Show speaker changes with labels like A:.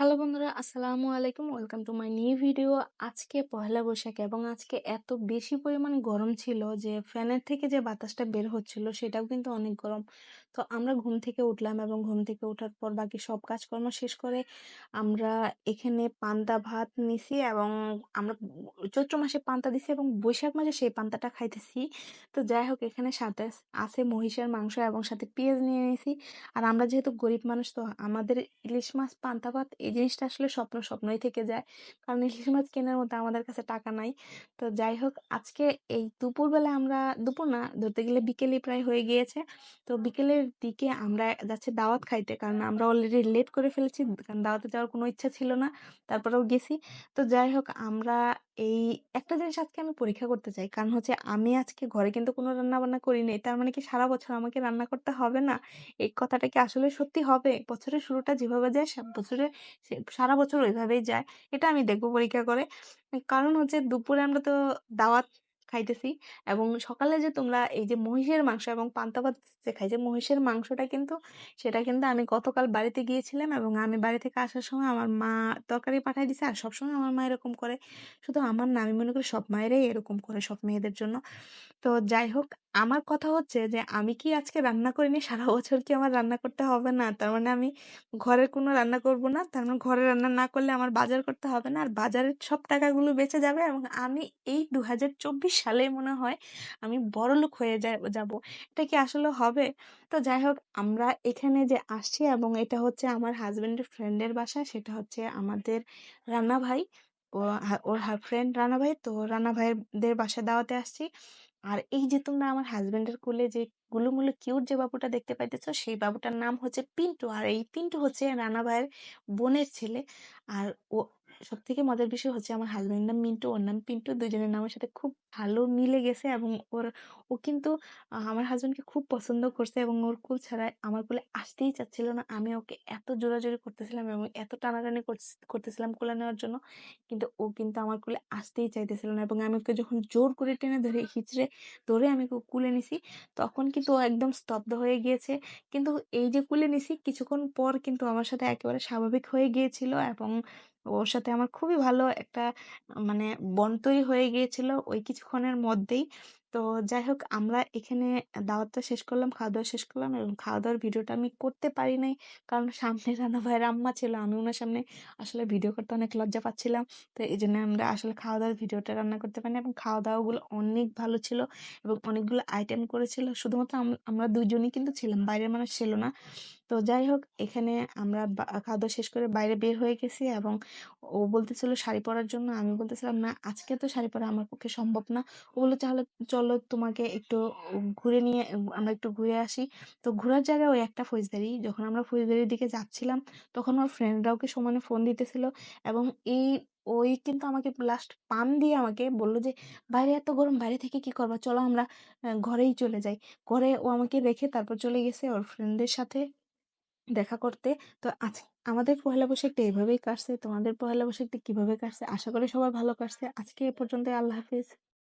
A: Hello বন্ধুরা, আসসালামু আলাইকুম। Welcome to my new video আজকে পহেলা বৈশাখ এবং আজকে এত বেশি পরিমাণ গরম ছিল যে ফ্যানের থেকে যে বাতাসটা বের হচ্ছিল সেটাও কিন্তু অনেক গরম। তো আমরা ঘুম থেকে উঠলাম এবং ঘুম থেকে ওঠার পর বাকি সব কাজকর্ম শেষ করে আমরা এখানে পান্তা ভাত নিছি এবং আমরা চৈত্র মাসে পান্তা দিছি এবং বৈশাখ মাসে সেই পান্তাটা খাইতেছি। তো যাই হোক, এখানে সাথে আছে মহিষের মাংস এবং সাথে পেঁয়াজ নিয়ে নিয়েছি আর আমরা যেহেতু গরিব মানুষ, তো আমাদের ইলিশ মাছ, পান্তা ভাত এই জিনিসটা আসলে স্বপ্ন স্বপ্নই থেকে যায়। কারণ ইলিশ মাছ কেনার মতো আমাদের কাছে টাকা নাই। তো যাই হোক, আজকে এই দুপুরবেলা আমরা দুপুর না, ধরতে গেলে বিকেলে প্রায় হয়ে গিয়েছে। তো বিকেলের দিকে আমরা যাচ্ছি দাওয়াত খাইতে। কারণ আমরা অলরেডি লেট করে ফেলেছি, কারণ দাওয়াতে যাওয়ার কোনো ইচ্ছা ছিল না। তারপরেও গেছি। তো যাই হোক, আমরা এই একটা জিনিস আজকে আমি পরীক্ষা করতে চাই। কারণ হচ্ছে আমি আজকে ঘরে কিন্তু কোনো রান্না বান্না করি নাই। তার মানে কি সারা বছর আমাকে রান্না করতে হবে না? এই কথাটা কি আসলে সত্যি হবে? বছরের শুরুটা যেভাবে যায় বছরে সারা বছর ওইভাবেই যায়। এটা আমি দেখব পরীক্ষা করে। কারণ হচ্ছে দুপুরে আমরা তো দাওয়াত খাইতেছি। এবং সকালে যে তোমরা এই যে মহিষের মাংস এবং পান্তা ভাত যে খাই, যে মহিষের মাংসটা কিন্তু, সেটা কিন্তু আমি গতকাল বাড়িতে গিয়েছিলাম এবং আমি বাড়ি থেকে আসার সময় আমার মা তরকারি পাঠাই দিছে আর সবসময় আমার মা এরকম করে। শুধু আমার না, আমি মনে করি সব মায়েরাই এরকম করে, সব মেয়েদের জন্য। তো যাই হোক আমার কথা হচ্ছে যে, আমি কি আজকে রান্না করিনি? সারা বছর কি আমার রান্না করতে হবে না? তার মানে আমি ঘরের কোনো রান্না করব না। তার মানে ঘরে রান্না না করলে আমার বাজার করতে হবে না। আর বাজারের সব টাকাগুলো বেঁচে যাবে এবং আমি এই দু হাজার চব্বিশ সালে মনে হয় আমি বড়লোক হয়ে যাব। এটা কি আসলে হবে? তো যাই হোক, আমরা এখানে যে আসছি এবং এটা হচ্ছে আমার হাজবেন্ডের ফ্রেন্ডের বাসা, সেটা হচ্ছে আমাদের রান্না ভাই ও ওর ফ্রেন্ড রানা ভাই তো রানা ভাইদের বাসা দাওয়াতে আসছি। আর এই যে তোমরা আমার হাজবেন্ডের কোলে যে গুলুমুলু কিউট যে বাবুটা দেখতে পাইতেছ, সেই বাবুটার নাম হচ্ছে পিন্টু। আর এই পিন্টু হচ্ছে রানা ভাইয়ের বোনের ছেলে। আর ও সব থেকে মজার বিষয় হচ্ছে আমার হাজবেন্ডের নাম মিন্টু, ওর নাম পিন্টু। দুজনের নামের সাথে খুব ভালো মিলে গেছে এবং ওর, ও কিন্তু আমার হাজবেন্ডকে খুব পছন্দ করছে এবং ওর কুল ছাড়া আমার কোলে আসতেই চাচ্ছিল না। আমি ওকে এত জোরাজোরি করতেছিলাম এবং এত টানাটানি করতেছিলাম কোলে নেওয়ার জন্য, কিন্তু ও কিন্তু আমার কোলে আসতেই চাইতেছিল না এবং আমি ওকে যখন জোর করে টেনে ধরে, হিচড়ে ধরে আমি ওকে কুলে নিছি, তখন কিন্তু ও একদম স্তব্ধ হয়ে গিয়েছে। কিন্তু এই যে কুলে নিছি, কিছুক্ষণ পর কিন্তু আমার সাথে একেবারে স্বাভাবিক হয়ে গিয়েছিল এবং ওর সাথে আমার খুবই ভালো একটা মানে বন্ড তৈরি হয়ে গিয়েছিল ওই কিছুক্ষণের মধ্যেই। তো যাই হোক, আমরা এখানে দাওয়াতটা শেষ করলাম খাওয়া দাওয়া শেষ করলাম এবং খাওয়া দাওয়ার ভিডিওটা আমি করতে পারি নাই। কারণ সামনে রানা ভাইয়ের আম্মা ছিল, আমি ওনার সামনে আসলে ভিডিও করতে অনেক লজ্জা পাচ্ছিলাম। তো এই জন্য আমরা আসলে খাওয়া দাওয়ার ভিডিওটা রান্না করতে পারি এবং খাওয়া দাওয়াগুলো অনেক ভালো ছিল এবং অনেকগুলো আইটেম করেছিল। শুধুমাত্র আমরা দুজনই কিন্তু ছিলাম, বাইরের মানুষ ছিল না। তো যাই হোক, এখানে আমরা খাওয়া দাওয়া শেষ করে বাইরে বের হয়ে গেছি এবং ও বলতেছিল শাড়ি পরার জন্য, আমি বলতেছিলাম, না, আজকে তো শাড়ি পরা আমার পক্ষে সম্ভব না। ও বলল, তাহলে চলো তোমাকে একটু ঘুরে নিয়ে আমরা একটু ঘুরে আসি। তো ঘোরার জায়গায় ওই একটা ফৌজদারি। যখন আমরা ফৌজদারির দিকে যাচ্ছিলাম, তখন আমার ফ্রেন্ডরাও কি সমানে ফোন দিতেছিল এবং এই, ওই কিন্তু আমাকে লাস্ট পান দিয়ে আমাকে বলল যে, বাইরে এত গরম, বাইরে থেকে কি করবা? চলো আমরা ঘরেই চলে যাই। ঘরে ও আমাকে রেখে তারপর চলে গেছে ওর ফ্রেন্ডের সাথে দেখা করতে। তো আজ আমাদের পহেলা বৈশাখটা এভাবেই কাটছে। তোমাদের পহেলা বৈশাখটা কীভাবে কাটছে? আশা করি সবাই ভালো কাটছে। আজকে এ পর্যন্ত আল্লাহ হাফিজ।